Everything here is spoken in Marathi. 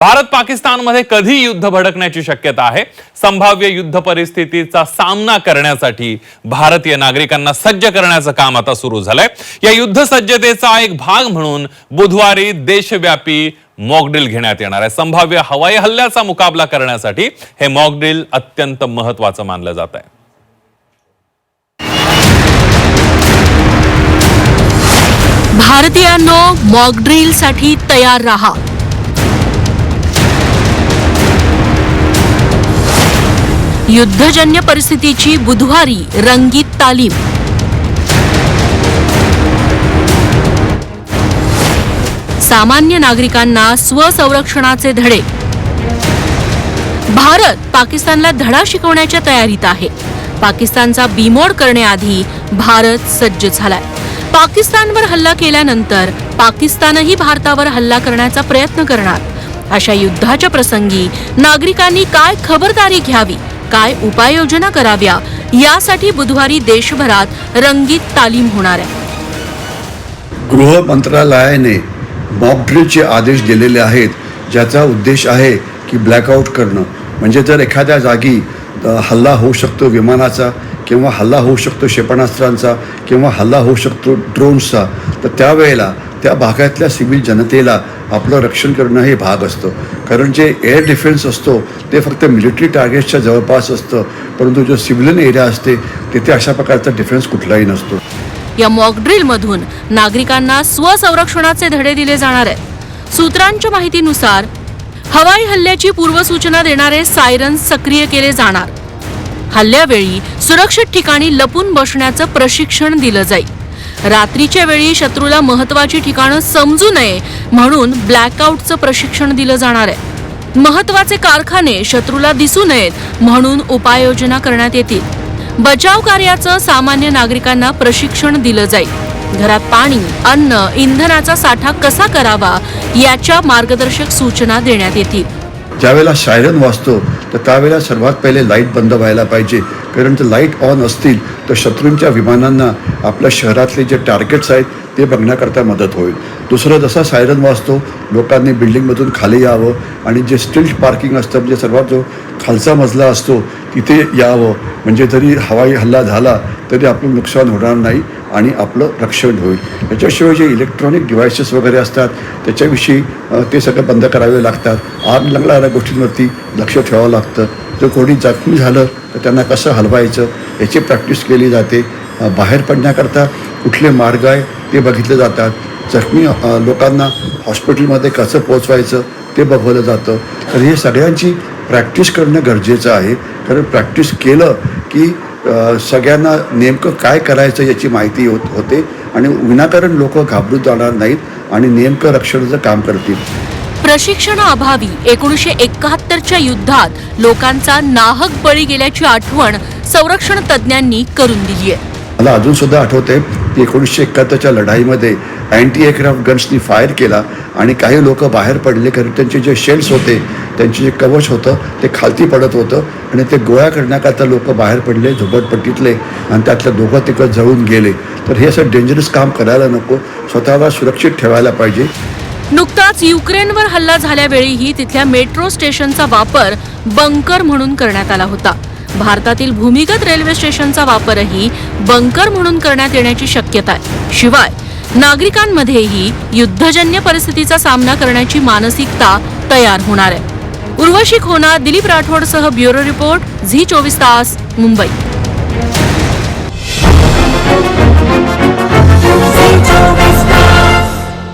भारत पाकिस्तानमध्ये कधी युद्ध भडकण्याची शक्यता आहे? संभाव्य युद्ध परिस्थितीचा सामना करण्यासाठी भारतीय नागरिकांना सज्ज करण्याचं काम आता सुरू झालंय. या युद्ध सज्जतेचा एक भाग म्हणून बुधवारी देशव्यापी मॉकड्रिल घेण्यात येणार आहे. संभाव्य हवाई हल्ल्याचा मुकाबला करण्यासाठी हे मॉकड्रिल अत्यंत महत्वाचं मानलं जात आहे. भारतीयांनो मॉकड्रिलसाठी तयार राहा. युद्धजन्य परिस्थितीची बुधवारी रंगीत तालीम. सामान्य नागरिकांना स्वसंरक्षणाचे धडे. भारत पाकिस्तानला धडा शिकवण्याच्या तयारीत आहे. पाकिस्तानचा बिमोड करण्याआधी भारत सज्ज झालाय. पाकिस्तानवर हल्ला केल्यानंतर पाकिस्तानही भारतावर हल्ला करण्याचा प्रयत्न करणार. अशा युद्धाच्या प्रसंगी नागरिकांनी काय खबरदारी घ्यावी? काय उपाययोजना कराव्या यासाठी बुधवारी देशभरात रंगीत तालीम होणार आहे. गृह मंत्रालयाने मॉकड्रिलचे आदेश दिलेले आहेत ज्याचा उद्देश आहे की ब्लॅकआउट करणं. म्हणजे जर एखाद्या जागी हल्ला होऊ शकतो विमानाचा किंवा हल्ला होऊ शकतो क्षेपणास्त्रांचा किंवा हल्ला होऊ शकतो ड्रोन्सचा तर त्यावेळेला त्या भागातल्या सिव्हिल जनतेला आपलं रक्षण करणं हे भाग असतं. कारण जे एअर डिफेन्स असतो ते फक्त मिलिटरी टार्गेट्सच्या जवळपास असतं. परंतु जो सिव्हिलियन एरिया असते तिथे अशा प्रकारचा डिफेन्स कुठलाही नसतो. या मॉकड्रिलमधून नागरिकांना स्वसंरक्षणाचे धडे दिले जाणार आहेत. सूत्रांच्या माहितीनुसार हवाई हल्ल्याची पूर्वसूचना देणारे सायरन सक्रिय केले जाणार. हल्ल्यावेळी सुरक्षित ठिकाणी लपून बसण्याचं प्रशिक्षण दिलं जाईल. रात्रीच्या वेळी शत्रूला महत्वाची ठिकाणं समजू नये म्हणून ब्लॅकआउटचं प्रशिक्षण दिलं जाणार आहे. महत्त्वाचे कारखाने शत्रूला दिसू नयेत म्हणून उपाययोजना करण्यात येतील. बचाव कार्याचं सामान्य नागरिकांना प्रशिक्षण दिलं जाईल. घरात पाणी अन्न इंधनाचा साठा कसा करावा याच्या मार्गदर्शक सूचना देण्यात येतील. ज्यावेळेला सायरन वाजतो तर त्यावेळेला सर्वात पहिले लाइट बंद व्हायला पाहिजे. कारण जर लाइट ऑन असतील तर शत्रूंच्या विमानांना आपल्या शहरातले जे टार्गेट्स आहेत ते बघण्याकरता मदत होईल. दुसरं जसा सायरन वाजतो लोकांनी बिल्डिंगमधून खाली यावं आणि जे स्टिल्ट पार्किंग असतं म्हणजे सर्वात जो खालचा मजला असतो तिथे यावं. म्हणजे जरी हवाई हल्ला झाला तरी आपलं नुकसान होणार नाही आणि आपलं रक्षण होईल. याच्याशिवाय जे इलेक्ट्रॉनिक डिव्हायसेस वगैरे असतात त्याच्याविषयी ते सगळं बंद करावे लागतात. आग लागणाऱ्या गोष्टींवरती लक्ष ठेवावं लागतं. जर कोणी जखमी झालं तर त्यांना कसं हलवायचं याची प्रॅक्टिस केली जाते. बाहेर पडण्याकरता कुठले मार्ग आहे ते बघितले जातात. जखमी लोकांना हॉस्पिटलमध्ये कसं पोचवायचं ते बघवलं जातं. तर हे सगळ्यांची प्रॅक्टिस करणं गरजेचं आहे. कारण प्रॅक्टिस केलं की सगळ्यांना नेमकं काय करायचं याची माहिती होत होते. आणि विनाकारण लोक घाबरून जाणार नाहीत आणि नेमकं रक्षणाचं काम करतील. प्रशिक्षणाअभावी एकोणीसशे एकाहत्तरच्या युद्धात लोकांचा नाहक बळी गेल्याची आठवण संरक्षण तज्ज्ञांनी करून दिली आहे मला अजून सुद्धा आठवते की एकोणीसशे एकाहत्तरच्या लढाईमध्ये अँटी एअरक्राफ्ट गन्सनी फायर केला आणि काही लोक बाहेर पडले कारण त्यांचे जे शेल्स होते त्यांचे जे कवच होतं ते खालती पडत होतं आणि ते गोळ्या करण्याकरता लोक बाहेर पडले झोपडपट्टीतले आणि त्यातल्या दोघं तिकडं जळून गेले. तर हे असं डेंजरस काम करायला नको. स्वतःला सुरक्षित ठेवायला पाहिजे. नुकताच युक्रेनवर हल्ला झाल्यावेळीही तिथल्या मेट्रो स्टेशनचा वापर बंकर म्हणून करण्यात आला होता. भारतातील भूमिगत रेल्वे स्टेशनचा वापरही बंकर म्हणून करण्यात येण्याची शक्यता आहे. शिवाय नागरिकांमध्येही युद्धजन्य परिस्थितीचा सामना करण्याची मानसिकता तयार होणार आहे. उर्वशी खोना दिलीप राठोडसह ब्युरो रिपोर्ट झी चोवीस तास मुंबई.